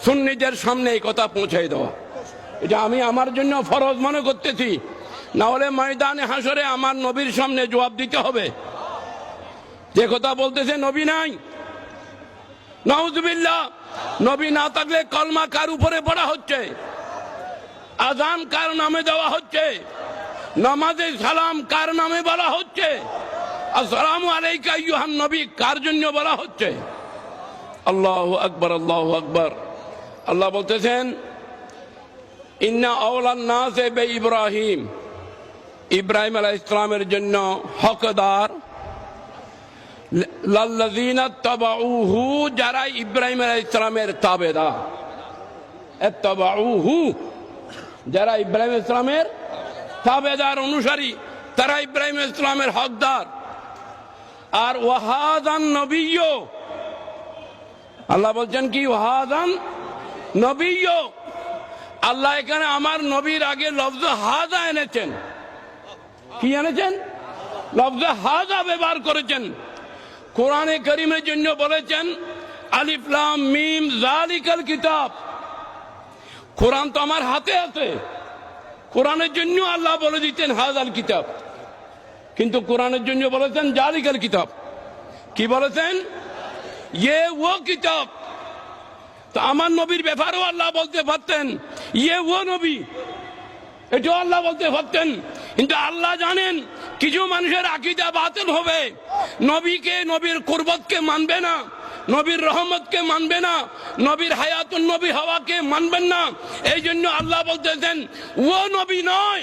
সুন্নিদের সামনে এই কথা পৌঁছাই দেওয়া। এটা আমি আমার জন্য ফরজ মনে করতেছি। না হলে ময়দানে হাসরে আমার নবীর সামনে জবাব দিতে হবে। যে কথা বলতেছে নবী নাই। নাউজুবিল্লাহ, নবী না থাকলে কলমা কার উপরে পড়া হচ্ছে? আজান কার নামে দেওয়া হচ্ছে? নামাজে সালাম কার নামে বলা হচ্ছে? আসসালামু আলাইকা ইউহান নবী, কার জন্য বলা হচ্ছে? আল্লাহ আকবর আল্লাহ আকবর। আল্লাহ বলতেছেন, ইন্না নাসে বে ইব্রাহিম। ইব্রাহিম আলাহ ইসলামের জন্য হকদার। যারা ইব্রাহিম আলাহ ইসলামের তাবেদার। এত্তাবাউহু, যারা ইব্রাহিম ইসলামের তাবেদার অনুসারী, তারা ইব্রাহিম ইসলামের হকদার। আর ওয়াহাদান নবীয় আল্লাহ বলছেন কি? ওয়াহাদান নবীয় আল্লাহ এখানে আমার নবীর আগে লফজ হাজা এনেছেন। কি এনেছেন? লফজ হাজা ব্যবহার করেছেন। কোরআনে করিমের জন্য বলেছেন আলিফলাম মিম জালিকাল কিতাব। কোরআন তো আমার হাতে আছে। কোরআনের জন্য আল্লাহ বলে দিতেন হাজাল কিতাব। কিন্তু কোরআনের জন্য বলেছেন জালিকাল কিতাব। কি বলেছেন? ইয়ে ও কিতাব। তো আমার নবীর ব্যাপারেও আল্লাহ বলতে পারতেন। ইয়ে ও নবী, এটাও আল্লাহ বলতে পারতেন। কিন্তু আল্লাহ জানেন, কিছু মানুষের আকিদা বাতিল হবে। নবীকে, নবীর কুরবতকে মানবে না, নবীর রহমতকে মানবে না, নবীর হায়াতুন নবী হওয়াকে মানবেন না। এই জন্য আল্লাহ বলতেছেন, ও নবী নয়